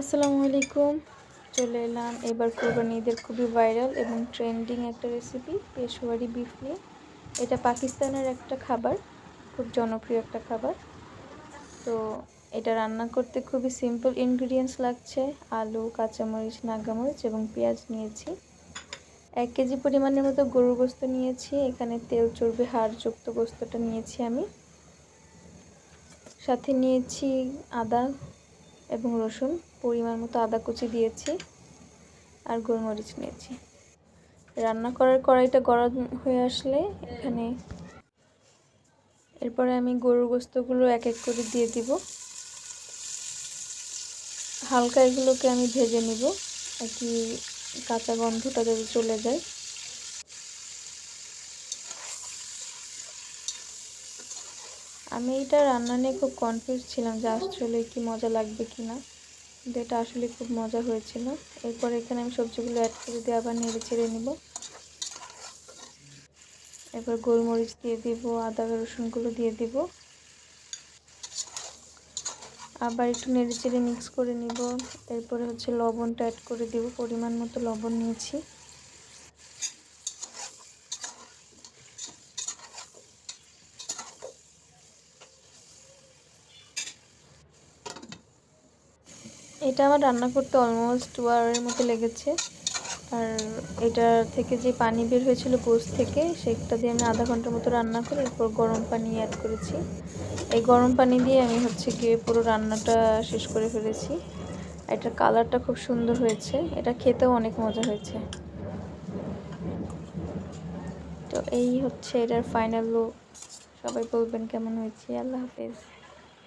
আসসালামু আলাইকুম। চলে এলাম এবার কোরবানি ঈদের খুবই ভাইরাল এবং ট্রেন্ডিং একটা রেসিপি পেশোয়ারি বিফ নিয়ে। এটা পাকিস্তানের একটা খাবার, খুব জনপ্রিয় একটা খাবার। তো এটা রান্না করতে খুবই সিম্পল ইনগ্রিডিয়েন্টস লাগছে। আলু, কাঁচামরিচ নাগামরিচ এবং পেঁয়াজ নিয়েছি। এক কেজি পরিমাণের মতো গরুর গোস্ত নিয়েছি। এখানে তেল চর্বি হাড়যুক্ত গোস্তটা নিয়েছি আমি। সাথে নিয়েছি আদা এবং রসুন পরিমাণ মতো আদা কুচি দিয়েছি আর গোলমরিচ নিয়েছি। রান্না করার কড়াইটা গরম হয়ে আসলে এখানে এরপরে আমি গরুর গোস্তগুলো এক এক করে দিয়ে দিব। হালকা এগুলোকে আমি ভেজে নিব আর কি কাঁচা গন্ধটা যাতে চলে যায়। আমি এটা রান্না নিয়ে খুব কনফিউজ ছিলাম যে আসলে কি মজা লাগবে কি না কিন্তু এটা আসলে খুব মজা হয়েছিল। এরপর এখানে আমি সবজিগুলো অ্যাড করে দিয়ে আবার নেড়ে ছেড়ে নিব। এরপর গোলমরিচ দিয়ে দিব, আদা, রসুনগুলো দিয়ে দিব। আবার একটু নেড়ে চেড়ে মিক্স করে নিব। এরপরে হচ্ছে লবণটা অ্যাড করে দিব। পরিমাণ মতো লবণ নিয়েছি। এটা আমার রান্না করতে অলমোস্ট টু আওয়ারের মতো লেগেছে। আর এটা থেকে যে পানি বের হয়েছিল গোস থেকে, সেটা দিয়ে আমি আধা ঘণ্টার মতো রান্না করে এরপর গরম পানি অ্যাড করেছি। এই গরম পানি দিয়ে আমি হচ্ছে গিয়ে পুরো রান্নাটা শেষ করে ফেলেছি। এটার কালারটা খুব সুন্দর হয়েছে। এটা খেতেও অনেক মজা হয়েছে। তো এই হচ্ছে এটার ফাইনাল লুক সবাই বলবেন কেমন হয়েছে? আল্লাহ হাফেজ।